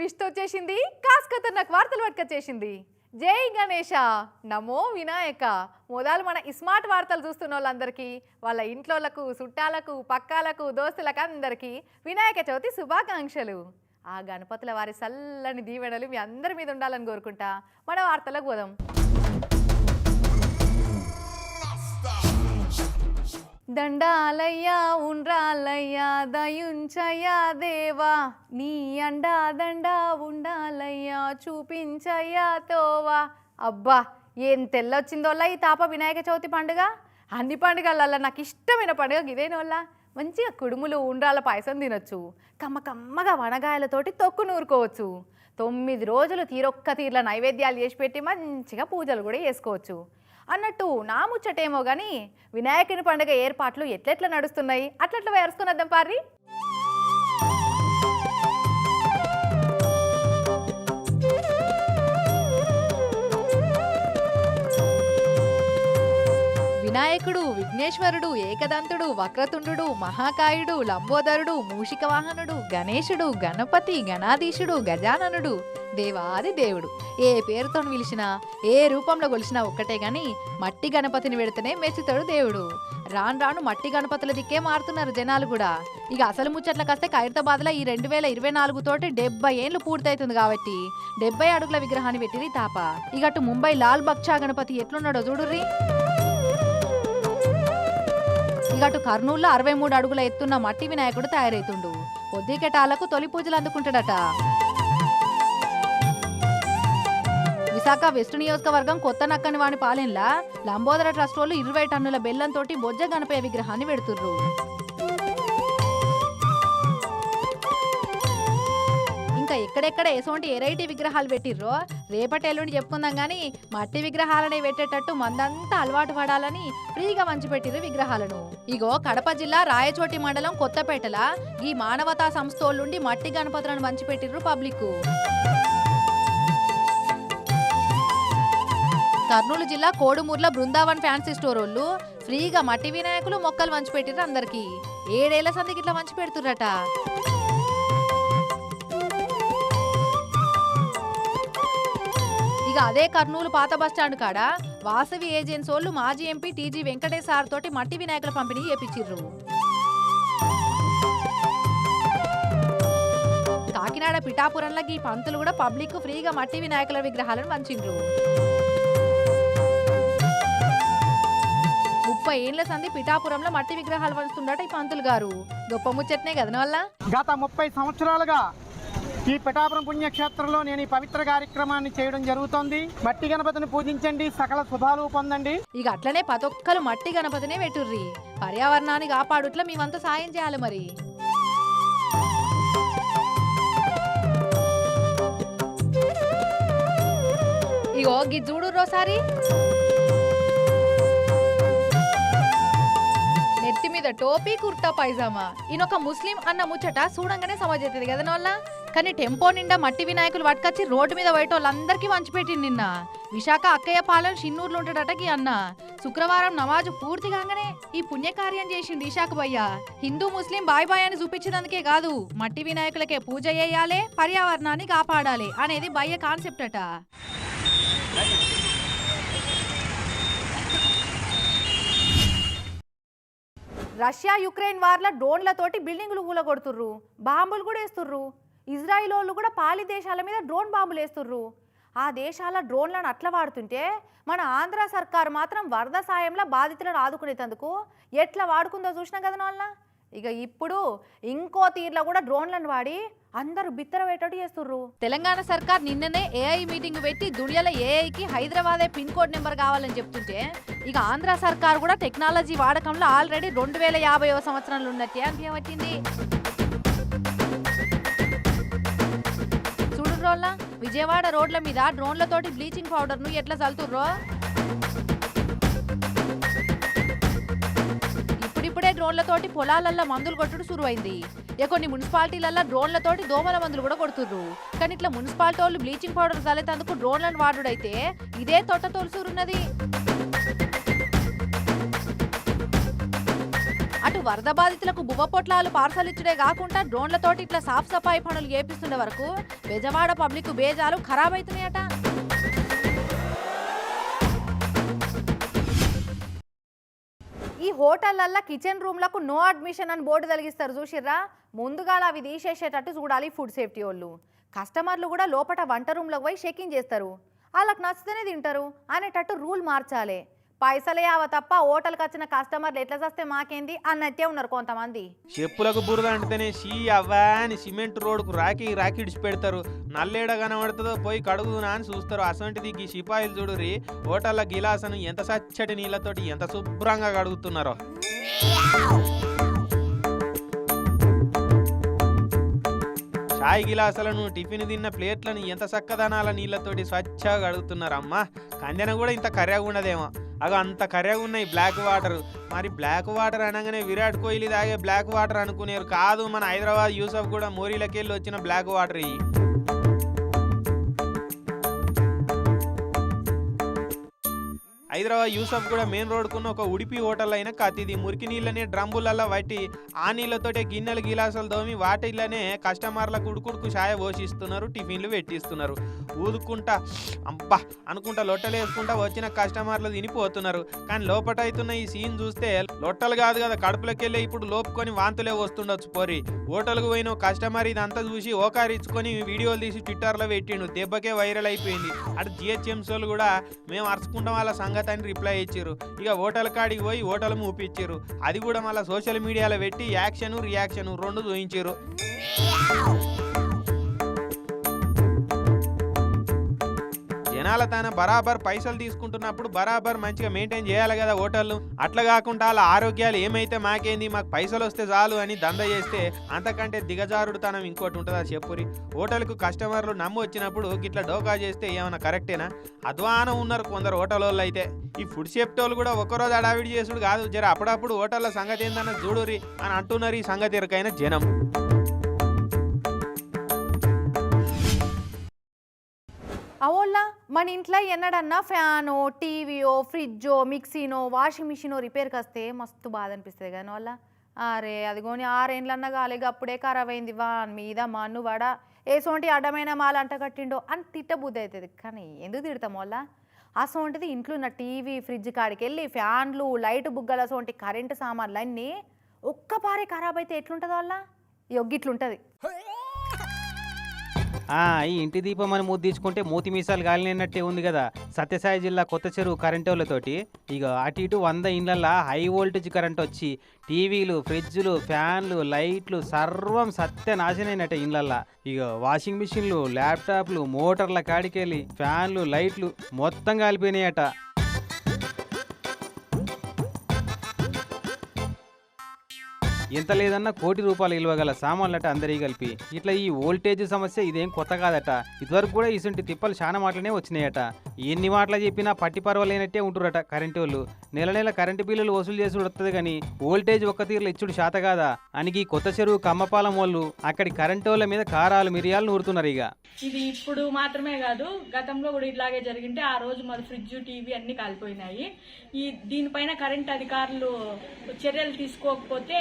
Twist వచ్చేసింది కాస్కత నాకు వార్తలు పట్టుకొచ్చేసింది. జై గణేష నమో వినాయక. మొదలు మన స్మార్ట్ వార్తలు చూస్తున్న వాళ్ళందరికీ వాళ్ళ ఇంట్లోలకు చుట్టాలకు పక్కాలకు దోస్తులకు అందరికీ వినాయక చవితి శుభాకాంక్షలు. ఆ గణపతుల వారి చల్లని దీవెనలు మీ అందరి మీద ఉండాలని కోరుకుంటా. మన వార్తలకు పోదాం. దండాలయ్యా ఉండ్రాలయ్యా దయుంచయ్యా దేవా. నీ అండా దండా ఉండాలయ్యా చూపించయ్యా తోవా. అబ్బా ఏం తెల్లొచ్చిందోళ్ళ ఈ తాప వినాయక చవితి పండుగ? అన్ని పండుగలల్ల నాకు ఇష్టమైన పండుగ ఇదేనోళ్ళ మంచిగా కుడుములు ఉండ్రాల పాయసం తినొచ్చు. కమ్మ కమ్మగా వనగాయలతోటి తొక్కు నూరుకోవచ్చు. తొమ్మిది రోజులు తీరొక్క తీర్ల నైవేద్యాలు చేసి పెట్టి మంచిగా పూజలు కూడా చేసుకోవచ్చు. అన్నట్టు నా ముచ్చటేమో కానీ వినాయకుని పండుగ ఏర్పాట్లు ఎట్లెట్లా నడుస్తున్నాయి? అట్లట్లా వేరుసుకున్నద్దాం పారి వినాయకుడు విఘ్నేశ్వరుడు ఏకదంతుడు వక్రతుండు మహాకాయుడు లంబోదరుడు మూషిక వాహనుడు గణేశుడు గణపతి గణాధీశుడు గజాననుడు దేవాది దేవుడు. ఏ పేరుతో పిలిచినా ఏ రూపంలో కొలిచినా ఒక్కటే గాని మట్టి గణపతిని పెడితేనే మెచ్చుతాడు దేవుడు. రాను రాను మట్టి గణపతుల దిక్కే మారుతున్నారు జనాలు కూడా. ఇక అసలు ముచ్చట్ల వస్తే ఖైరతాబాద్లో ఈ రెండు వేల ఇరవై నాలుగు తోటి డెబ్బై ఏళ్ళు పూర్తవుతుంది కాబట్టి డెబ్బై అడుగుల విగ్రహాన్ని పెట్టింది తాప. ఇక అటు ముంబై లాల్ బక్షా గణపతి ఎట్లున్నాడో చూడుర్రీ? ఇక అటు కర్నూలులో అరవై మూడు అడుగుల ఎత్తున్న మట్టి వినాయకుడు తయారైతుండు. పొద్దుకెటాలకు తొలి పూజలు అందుకుంటాడట. విశాఖ వెస్ట్ నియోజకవర్గం కొత్త నక్కని వాణి పాలెంలా లంబోదర ట్రస్ట్ వాళ్ళు ఇరవై టన్నుల బెల్లంతో బొజ్జ గణపయ్య విగ్రహాన్ని పెడుతుర్రు. ఇంకా ఎక్కడెక్కడ ఎసోంటి ఎరైటీ విగ్రహాలు పెట్టిర్రో? రేపటి ఎల్లుండి చెప్పుకుందాం కానీ మట్టి విగ్రహాలనే పెట్టేటట్టు మందంతా అలవాటు పడాలని ఫ్రీగా వంచిపెట్టిర్రు విగ్రహాలను. ఇగో కడప జిల్లా రాయచోటి మండలం కొత్తపేటల ఈ మానవతా సంస్థోళ్ళుండి మట్టి గణపతులను వంచిపెట్టిర్రు పబ్లిక్ కర్నూలు జిల్లా కోడుమూర్ల బృందావన్ ఫ్యాన్సీ స్టోర్ వాళ్ళు ఫ్రీగా మట్టి వినాయకులు మొక్కలు వంచిపెట్టిర్రు అందరికి. ఏడేళ్ళ సందికి ఇట్లా వంచి పెడుతుర్రట. ఇక అదే కర్నూలు పాత బస్టాండ్ కాడ వాసవి ఏజెన్సీ వాళ్ళు మాజీ ఎంపీ టీజీ వెంకటేశ్వర తోటి మట్టి వినాయకుల పంపిణీ చేపించిర్రు. కాకినాడ పిఠాపురంలో ఈ పంతులు కూడా పబ్లిక్ ఫ్రీగా మట్టి వినాయకుల విగ్రహాలను వంచిండ్రు ముప్పై ఏళ్ళ సంది పిఠాపురంలో మట్టి విగ్రహాలు వంచుతుండట ఈ పంతులు గారు. గొప్ప ముచ్చట్నే కదన వల్ల? గత ముప్పై సంవత్సరాలుగా ఈ పిఠాపురం పుణ్యక్షేత్రంలో నేను ఈ పవిత్ర కార్యక్రమాన్ని చేయడం జరుగుతోంది. మట్టి గణపతిని పూజించండి. సకల శుభాలు పొందండి. ఇక అట్లనే పతొక్కలు మట్టి గణపతినే పెట్టుర్రి. పర్యావరణాన్ని కాపాడుట్ల మేమంతా సాయం చేయాలి మరి. ఇగో గి చూడు రోసారి నెత్తి మీద టోపీ కుర్తా పైజామా. ఈయనొక ముస్లిం అన్న ముచ్చట చూడంగానే సమాజవుతుంది కదా నోళ్ళ? కానీ టెంపో నిండా మట్టి వినాయకులు పట్టుకొచ్చి రోడ్డు మీద బయట వాళ్ళందరికీ వంచిపెట్టింది నిన్న. విశాఖ అక్కయ్య పాలెం షిన్నూరులో ఉంటాడటకి అన్న. శుక్రవారం నమాజు పూర్తి కాగానే ఈ పుణ్యకార్యం చేసింది ఇషాక్ భయ్య. హిందూ ముస్లిం బాయ్ బాయ్ అని చూపించినందుకే కాదు మట్టి వినాయకులకే పూజ చేయాలి పర్యావరణాన్ని కాపాడాలి అనేది భయ్య కాన్సెప్ట్ అట. రష్యా యుక్రెయిన్ వార్ల డ్రోన్లతోటి బిల్డింగులు కూలగొడుతుర్రు బాంబులు కూడా వేస్తుర్రు. ఇజ్రాయిల్ వాళ్ళు కూడా పాలి దేశాల మీద డ్రోన్ బాంబులు వేస్తుర్రు. ఆ దేశాల డ్రోన్లను అట్లా వాడుతుంటే మన ఆంధ్ర సర్కారు మాత్రం వరద సాయంలో బాధితులను ఆదుకునేందుకు ఎట్లా వాడుకుందో చూసినా కదా వాళ్ళ ఇక ఇప్పుడు ఇంకో తీర్లో కూడా డ్రోన్లను వాడి అందరూ బిత్తర పెట్టట్టు చేస్తుర్రు. తెలంగాణ సర్కార్ నిన్ననే ఏఐ మీటింగ్ పెట్టి దుడియల ఏఐకి హైదరాబాదే పిన్ కోడ్ నెంబర్ కావాలని చెప్తుంటే ఇక ఆంధ్ర సర్కార్ కూడా టెక్నాలజీ వాడకంలో ఆల్రెడీ రెండు వేల యాభైవ సంవత్సరంలో ఉన్నట్టే అనిపించబట్టింది చూడు విజయవాడ రోడ్ల మీద డ్రోన్లతోటి బ్లీచింగ్ పౌడర్ను ఎట్లా చల్తుర్రో ఇప్పుడిప్పుడే డ్రోన్లతోటి పొలాలల్లో మందులు కొట్టుడు సురువైంది. ఇక కొన్ని మున్సిపాలిటీలలో డ్రోన్లతోటి దోమల మందులు కూడా కొడుతుర్రు. కానీ ఇట్లా మున్సిపాలిటీ వాళ్ళు బ్లీచింగ్ పౌడర్ చల్లేటందుకు డ్రోన్లను వాడుడైతే ఇదే తొట్ట తొలుసూరున్నది. వరద బాధితులకు బువ్వ పొట్లాలు పార్సల్ ఇచ్చడే కాకుండా డ్రోన్లతోటి ఇట్లా సాఫ్ సఫాయి పనులు చేపిస్తుండే వరకు బెజవాడ పబ్లిక్ బేజాలు ఖరాబ్ అవుతున్నాయట ఈ హోటళ్ళల్లో కిచెన్ రూమ్లకు నో అడ్మిషన్ అని బోర్డు తొలగిస్తారు చూసిర్రా? ముందుగా అవి తీసేసేటట్టు చూడాలి ఫుడ్ సేఫ్టీ వాళ్ళు. కస్టమర్లు కూడా లోపల వంట రూమ్లోకి పోయి చెకింగ్ చేస్తారు. వాళ్ళకి నచ్చితేనే తింటారు అనేటట్టు రూల్ మార్చాలి. పైసలే అవ తప్ప హోటల్కి వచ్చిన కస్టమర్లు ఎట్లా చేస్తే మాకేంది అన్నట్టే ఉన్నారు కొంతమంది. చెప్పులకు బురద అంటేనే షీ అవ్వా అని సిమెంట్ రోడ్కు రాకి రాకి ఇడిచి పెడతారు. నల్లేడ కనబడుతుందో పోయి కడుగునా అని చూస్తారు. అసంటిది ఈ సిపాయిలు చూడురి హోటల్ల గిలాసను ఎంత సచ్చటి నీళ్ళతోటి ఎంత శుభ్రంగా కడుగుతున్నారో. చాయ్ గిలాసులను టిఫిన్ తిన్న ప్లేట్లను ఎంత చక్కదనాల నీళ్ళతోటి స్వచ్ఛగా కడుగుతున్నారు అమ్మా. కందెన కూడా ఇంత కర్రగా ఉండదేమో అగ అంత కర్రగా ఉన్నాయి బ్లాక్ వాటర్. మరి బ్లాక్ వాటర్ అనగానే విరాట్ కోహ్లీ తాగే బ్లాక్ వాటర్ అనుకునేరు కాదు మన హైదరాబాద్ యూసఫ్ కూడా మోరీలకెళ్ళి వచ్చిన బ్లాక్ వాటర్ ఇవి హైదరాబాద్ యూసఫ్ కూడా మెయిన్ రోడ్కున్న ఒక ఉడిపి హోటల్ అయిన కతిది మురికి నీళ్ళని డ్రమ్ములలో వట్టి ఆ నీళ్ళతోటే గిన్నెలు గిలాసులు దోమి వాటిల్లోనే కస్టమర్లకు ఉడుకుడుకు ఛాయ పోషిస్తున్నారు టిఫిన్లు పెట్టిస్తున్నారు. ఊదుకుంటా. అబ్బా అనుకుంటా లొట్టలు వేసుకుంటా వచ్చిన కస్టమర్లు తినిపోతున్నారు. కానీ లోపటైతున్న ఈ సీన్ చూస్తే లొట్టలు కాదు కదా కడుపులోకి వెళ్ళి ఇప్పుడు లోపుకొని వాంతులే వస్తుండొచ్చు పోరి. హోటల్కు పోయిన కస్టమర్ ఇదంతా చూసి ఓకారిచ్చుకొని వీడియోలు తీసి ట్విట్టర్లో పెట్టిండు. దెబ్బకే వైరల్ అయిపోయింది. అటు జిహెచ్ఎంసీ వాళ్ళు కూడా మేము అరుచుకుంటాం వాళ్ళ సంగతి అని రిప్లై ఇచ్చారు ఇక హోటల్ కాడికి పోయి హోటల్ మూపిచ్చారు అది కూడా మళ్ళీ సోషల్ మీడియాలో పెట్టి యాక్షన్ రియాక్షన్ రెండు చూయించారు జనాల తన బరాబర్ పైసలు తీసుకుంటున్నప్పుడు బరాబర్ మంచిగా మెయింటైన్ చేయాలి కదా హోటళ్ళు అట్లా కాకుండా వాళ్ళ ఆరోగ్యాలు ఏమైతే మాకేంది మాకు పైసలు వస్తే చాలు అని దంద చేస్తే అంతకంటే దిగజారుడు తనం ఇంకోటి ఉంటుందా చెప్పురి. హోటల్కు కస్టమర్లు నమ్ము వచ్చినప్పుడు గిట్లా డోకా చేస్తే ఏమైనా కరెక్టేనా? అధ్వానం ఉన్నారు కొందరు హోటల్ వాళ్ళు అయితే. ఈ ఫుడ్ సేఫ్టీ వాళ్ళు కూడా ఒక్కరోజు అడావిడి చేసుడు కాదు. జర అప్పుడప్పుడు హోటళ్ళ సంగతి ఏందన్న చూడురి అని అంటున్నారు ఈ సంగతి ఎరకైన జనం. మన ఇంట్లో ఎన్నడన్నా ఫ్యానో టీవీయో ఫ్రిడ్జో మిక్సీనో వాషింగ్ మిషనో రిపేర్కి వస్తే మస్తు బాధ అనిపిస్తుంది కానీ వాళ్ళ అరే అదిగోని ఆరేండ్లన్నా కాలేగా అప్పుడే ఖరాబ్ అయింది వాన్ మీద మన్ను వడ. ఏసోంటి అడ్డమైన మాల అంట కట్టిండో అని తిట్టబుద్ధి అవుతుంది కానీ ఎందుకు తిడతాం వాళ్ళ? అసోంటిది ఇంట్లో ఉన్న టీవీ ఫ్రిడ్జ్ కాడికి వెళ్ళి ఫ్యాన్లు లైట్ బుగ్గల సోంటి కరెంటు సామాన్లు అన్నీ ఒక్కపారే ఖరాబ్ అయితే ఎట్లుంటుంది వాళ్ళ? యొగ్గిట్లుంటుంది ఈ ఇంటి దీపం అని ముద్దించుకుంటే మూతి మీసాలు గాలినట్టే ఉంది కదా. సత్యసాయి జిల్లా కొత్త చెరువు కరెంటోళ్ళతోటి ఇక అటు ఇటు వంద ఇండ్లల్లో హై వోల్టేజ్ కరెంట్ వచ్చి టీవీలు ఫ్రిడ్జ్లు ఫ్యాన్లు లైట్లు సర్వం సత్యనాశనైనట్ట ఇండ్లల్లో. ఇక వాషింగ్ మిషన్లు ల్యాప్టాప్లు మోటార్ల కాడికెళ్ళి ఫ్యాన్లు లైట్లు మొత్తం కాలిపోయినాయట ఎంత లేదన్నా కోటి రూపాయలు ఇవ్వగల సామాన్లట అందరి కలిపి. ఇట్లా ఈ వోల్టేజ్ సమస్య ఇదేం కొత్త కాదట. ఇదివరకు కూడా ఇసుంటి తిప్పలు చాలా మాటలనే వచ్చినాయట. ఎన్ని మాటలు చెప్పినా పట్టి పర్వాలేనట్టే ఉంటురట కరెంటు వాళ్ళు నెల నెల కరెంటు బిల్లులు వసూలు చేసి వస్తుంది కానీ ఓల్టేజ్ ఒక్క తీరులో ఇచ్చుడు శాత కాదా? అని ఈ కొత్త చెరువు కమ్మపాలెం వాళ్ళు అక్కడి కరెంటు వాళ్ళ మీద కారాలు మిరియాలు నూరుతున్నారు ఇక ఇది ఇప్పుడు మాత్రమే కాదు గతంలో కూడా ఇట్లాగే జరిగింటే ఆ రోజు మరి ఫ్రిడ్జ్ టీవీ అన్ని కాలిపోయినాయి. ఈ దీనిపైన కరెంట్ అధికారులు చర్యలు తీసుకోకపోతే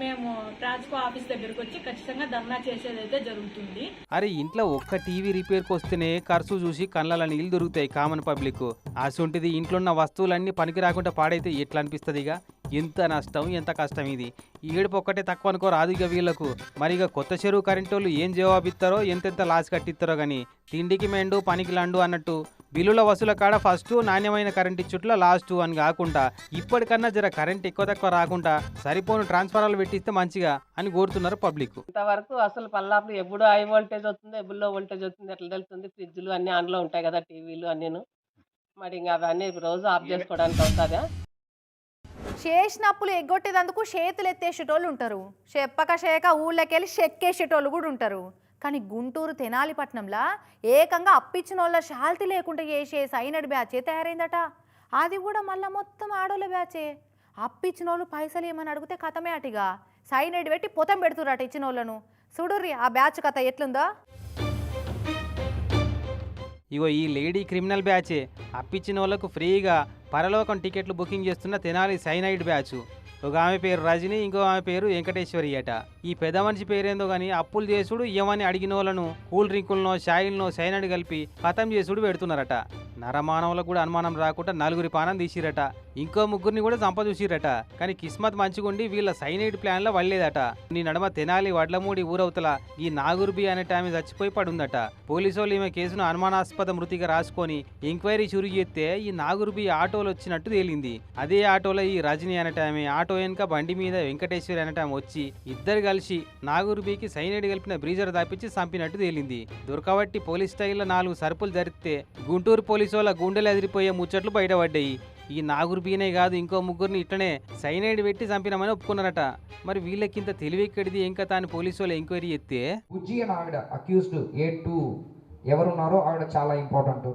మేము ట్రాన్స్కో ఆఫీస్ దగ్గరకు వచ్చి ఖచ్చితంగా ధర్నా చేసేది అయితే జరుగుతుంది. అరే ఇంట్లో ఒక్క టీవీ రిపేర్కి వస్తేనే ఖర్చు చూసి కళ్ళ నీళ్ళు దొరుకుతాయి కామన్ పబ్లిక్. అసొంటిది ఇంట్లో ఉన్న వస్తువులన్నీ పనికి రాకుండా పాడైతే ఎట్లా అనిపిస్తుంది ఇక ఎంత నష్టం ఎంత కష్టం ఇది? ఏడుపు ఒక్కటే తక్కువ అనుకో రాదు ఇక వీళ్ళకు. మరి ఇక కొత్త చెరువు కరెంటు వాళ్ళు ఏం జవాబిస్తారో ఎంతెంత లాస్ కట్టిస్తారో కానీ తిండికి మెండు పనికి లండు అన్నట్టు బిల్లుల వసూల కాడ ఫస్ట్ నాణ్యమైన కరెంట్ ఇచ్చుట్ల లాస్ట్ అని కాకుండా ఇప్పటికన్నా జర కరెంట్ ఎక్కువ తక్కువ రాకుండా సరిపోను ట్రాన్స్ఫారాలు పెట్టిస్తే మంచిగా అని కోరుతున్నారు పబ్లిక్. ఇంతవరకు అసలు పల్లాపులు ఎప్పుడు హై వోల్టేజ్ వస్తుంది ఎప్పుడు లో వోల్టేజ్ వస్తుంది ఎట్లా తెలుస్తుంది? ఫ్రిడ్జ్లు అన్ని ఆన్లో ఉంటాయి కదా టీవీలు అన్నీను. మరి ఇంకా అవన్నీ రోజు ఆఫ్ చేసుకోవడానికి అవుతుందా? చేసినప్పులు ఎగ్గొట్టేదందుకు చేతులు ఎత్తేసేటోళ్ళు ఉంటారు. చెప్పక చేయక ఊళ్ళకెళ్ళి చెక్కేసేటోళ్ళు కూడా ఉంటారు. కానీ గుంటూరు తెనాలిపట్నంలో ఏకంగా అప్పిచ్చిన వాళ్ళ శాల్తి లేకుండా చేసే సైనడ్ బ్యాచే తయారైందట. అది కూడా మళ్ళీ మొత్తం ఆడోళ్ళ బ్యాచే. అప్పిచ్చిన వాళ్ళు పైసలు ఏమని అడిగితే కథమే అటిగా. సైనడ్ పెట్టి పొతం పెడుతురట ఇచ్చిన వాళ్ళను చూడుర్రి ఆ బ్యాచ్ కథ ఎట్లుందో? ఇగో ఈ లేడీ క్రిమినల్ బ్యాచే. అప్పిచ్చిన వాళ్ళకు ఫ్రీగా పరలోకం టికెట్లు బుకింగ్ చేస్తున్న తెనాలి సైనైడ్ బ్యాచ్. ఒక ఆమె పేరు రజని ఇంకో ఆమె పేరు వెంకటేశ్వరి అట. ఈ పెద్ద మనిషి పేరేందో గాని అప్పులు చేసుడు ఇవ్వమని అడిగిన వాళ్ళను కూల్ డ్రింకులనో షాయిల్నో సైనడ్ కలిపి పతం చేసుడు పెడుతున్నారట. నరమానవులకు కూడా అనుమానం రాకుండా నలుగురి పానం తీసిరట. ఇంకో ముగ్గురిని కూడా చంప చూసిరట కానీ కిస్మత్ మంచిగుండి వీళ్ళ సైనైడ్ ప్లాన్లో వల్లేదట. నీ నడమ తెనాలి వడ్లమూడి ఊరవతల ఈ నాగుర్బి అనే ఆమె చచ్చిపోయి పడుందట. పోలీసులు వాళ్ళు ఈమె కేసును అనుమానాస్పద మృతిగా రాసుకొని ఎంక్వైరీ చురుగు చేస్తే ఈ నాగుర్బి ఆటోలు వచ్చినట్టు తేలింది. అదే ఆటోలో ఈ రజని అనట ఆమె ఆటో వెనుక బండి మీద వెంకటేశ్వరి అనట ఆమె వచ్చి ఇద్దరు కలిసి నాగుర్బికి సైనైడ్ కలిపిన బ్రీజర్ దాపించి చంపినట్టు తేలింది. దొరకబట్టి పోలీస్ స్టైల్లో నాలుగు సరుపులు జరిగితే గుంటూరు పోలీస్ వాళ్ళ గుండెలు ఎదిరిపోయే ముచ్చట్లు బయటపడ్డాయి. ఈ నాగురు బీనే కాదు ఇంకో ముగ్గురిని ఇట్లనే సైనైడ్ పెట్టి చంపినామని ఒప్పుకున్నారట. మరి వీళ్ళకింత తెలివెక్కడిది ఇంకా తాను పోలీసు వాళ్ళు ఎంక్వైరీ ఎత్తే బుజ్జి అని ఆవిడ అక్యూస్డ్ ఏ టూ ఎవరున్నారో ఆవిడ చాలా ఇంపార్టెంట్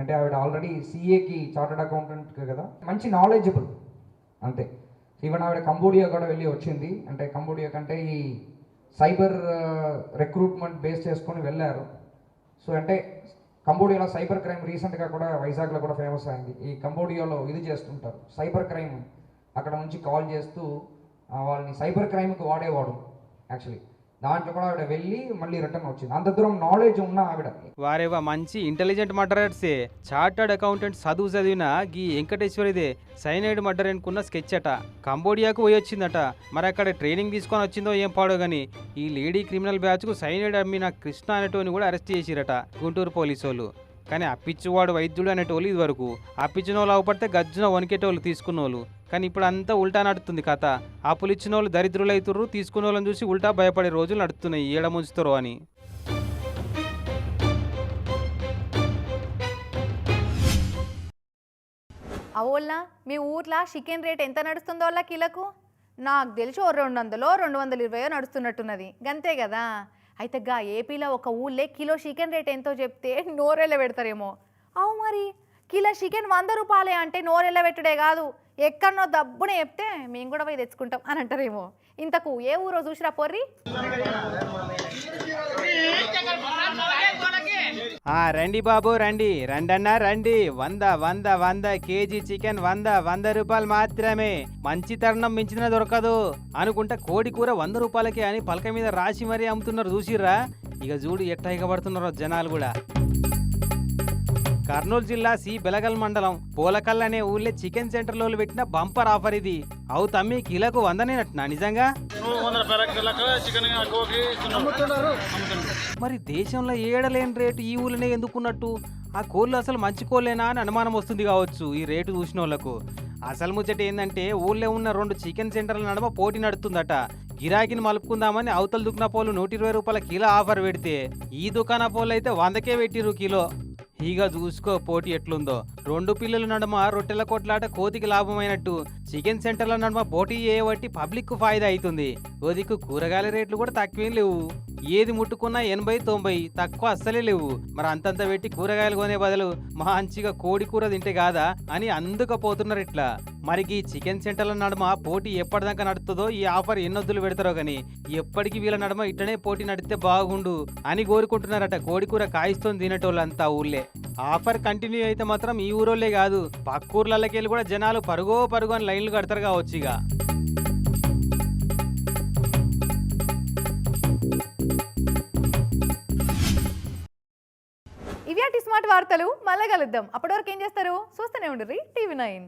అంటే ఆవిడ ఆల్రెడీ సిఏకి చార్టెడ్ అకౌంటెంట్ కదా? మంచి నాలెడ్జబుల్ అంతే. ఈవెన్ ఆవిడ కంబోడియా కూడా వెళ్ళి వచ్చింది. అంటే కంబోడియా కంటే ఈ సైబర్ రిక్రూట్మెంట్ బేస్ చేసుకొని వెళ్ళారు. సో అంటే కంబోడియాలో సైబర్ క్రైమ్ రీసెంట్గా కూడా వైజాగ్లో కూడా ఫేమస్ అయింది. ఈ కంబోడియాలో ఇది చేస్తుంటారు. సైబర్ క్రైమ్ అక్కడ నుంచి కాల్ చేస్తూ వాళ్ళని సైబర్ క్రైమ్కి వాడేవాడు యాక్చువల్లీ. దాంట్లో కూడా ఆవిడ వెళ్ళి మళ్ళీ రిటర్న్ వచ్చింది. అంత దూరం నాలెడ్జ్ ఉన్న ఆవిడకి వారేవా మంచి ఇంటెలిజెంట్ మర్డరర్సే చార్టర్డ్ అకౌంటెంట్ చదువు చదివిన గీ వెంకటేశ్వరిదే సైనైడ్ మర్డర్ అనుకున్న స్కెచ్ అట. కంబోడియాకు పోయి వచ్చిందట. మరి అక్కడ ట్రైనింగ్ తీసుకొని వచ్చిందో ఏం పాడో గాని ఈ లేడీ క్రిమినల్ బ్యాచ్కు సైనైడ్ అమ్మిన కృష్ణ అనేటోని కూడా అరెస్ట్ చేసిరట గుంటూరు పోలీసు వాళ్ళు కానీ అప్పిచ్చువాడు వైద్యుడు అనేటోళ్ళు ఇది వరకు అప్పించిన వాళ్ళు అవపడితే గజ్జున వణికేటోళ్ళు తీసుకున్న వాళ్ళు కానీ ఇప్పుడు అంతా ఉల్టా నడుతుంది కథ. అప్పులు ఇచ్చిన వాళ్ళు దరిద్రులు అవుతుర్రు తీసుకున్న వాళ్ళని చూసి ఉల్టా భయపడే రోజులు నడుస్తున్నాయి. ఏడముంచుతారు అని. అవోల్నా మీ ఊర్లో చికెన్ రేట్ ఎంత నడుస్తుందో వాళ్ళ కిలకు? నాకు తెలిసి ఓ రెండు వందలో రెండు వందల ఇరవయో నడుస్తున్నట్టున్నది. గంతే కదా అయితే గా ఏపీలో ఒక ఊళ్ళే కిలో చికెన్ రేట్ ఎంతో చెప్తే నోరేళ్ళ పెడతారేమో అవు మరి? కిలో చికెన్ వంద రూపాయలే అంటే నోరెళ్ళ పెట్టుడే కాదు. ఎక్కడనో దబ్బున చెప్తే మేము కూడా పోయి తెచ్చుకుంటాం అని అంటారేమో. ఇంతకు ఏ ఊరో చూసిరా పొర్రి? ఆ రండి బాబు రండి. రండన్నా రండి. వంద వంద వంద కేజీ చికెన్ వంద వంద రూపాయలు మాత్రమే. మంచి తరుణం మించిన దొరకదు. అనుకుంటా కోడి కూర వంద రూపాయలకే అని పలక మీద రాసి మరీ అమ్ముతున్నారు చూసిర్రా? ఇక చూడు ఎట్ట ఎగబడుతున్నారో జనాలు కూడా. కర్నూలు జిల్లా సి బెలగల్ మండలం పూలకల్ అనే ఊళ్ళో చికెన్ సెంటర్లో పెట్టిన బంపర్ ఆఫర్ ఇది. అవు తమ్మి కిలోకు వందనేనట్టునా నిజంగా? మరి దేశంలో ఏడలేని రేటు ఈ ఊళ్ళనే ఎందుకున్నట్టు? ఆ కోళ్ళు అసలు మంచి కోళ్ళేనా అని అనుమానం వస్తుంది కావచ్చు ఈ రేటు చూసిన వాళ్ళకు అసలు ముచ్చట ఏంటంటే ఊళ్ళో ఉన్న రెండు చికెన్ సెంటర్ల నడమ పోటీ నడుతుందట. గిరాకీని మలుపుకుందామని అవతల దుకాణ పోలు నూట ఇరవై రూపాయల కిలో ఆఫర్ పెడితే. ఈ దుకాణ పోలు అయితే వందకే పెట్టిరు కిలో. ఇక చూసుకో పోటీ ఎట్లుందో. రెండు పిల్లల నడుమ రొట్టెల కొట్లాట కోతికి లాభమైనట్టు. చికెన్ సెంటర్ల నడుమ పోటీ చేయబట్టి పబ్లిక్కు ఫాయిదా అవుతుంది ఓ కూరగాయల రేట్లు కూడా తక్కువేం లేవు. ఏది ముట్టుకున్నా ఎనభై తొంభై తక్కువ అస్సలే లేవు. మరి అంతంత పెట్టి కూరగాయలు కొనే బదులు మంచిగా కోడి కూర తింటే కాదా అని అందుకపోతున్నారు ఇట్లా. మరికి చికెన్ సెంటర్ల నడుమ పోటీ ఎప్పటిదాకా నడుతుందో ఈ ఆఫర్ ఎన్నొద్దులు పెడతారో గాని ఎప్పటికి వీళ్ళ నడుమ ఇట్లనే పోటీ నడితే బాగుండు అని కోరుకుంటున్నారట. కోడికూర కాయిస్తుంది తినేటోళ్ళంతా ఊళ్ళే. ఆఫర్ కంటిన్యూ అయితే మాత్రం ఈ ఊరోళ్ళే కాదు పక్కూర్లకెళ్ళి కూడా జనాలు పరుగో పరుగు అని లైన్లు కడతారు కావచ్చు ఇక. ఇవి స్మార్ట్ వార్తలు మళ్ళీ కలుద్దాం. అప్పటి వరకు ఏం చేస్తారు? చూస్తూనే ఉండరు టీవీ నైన్.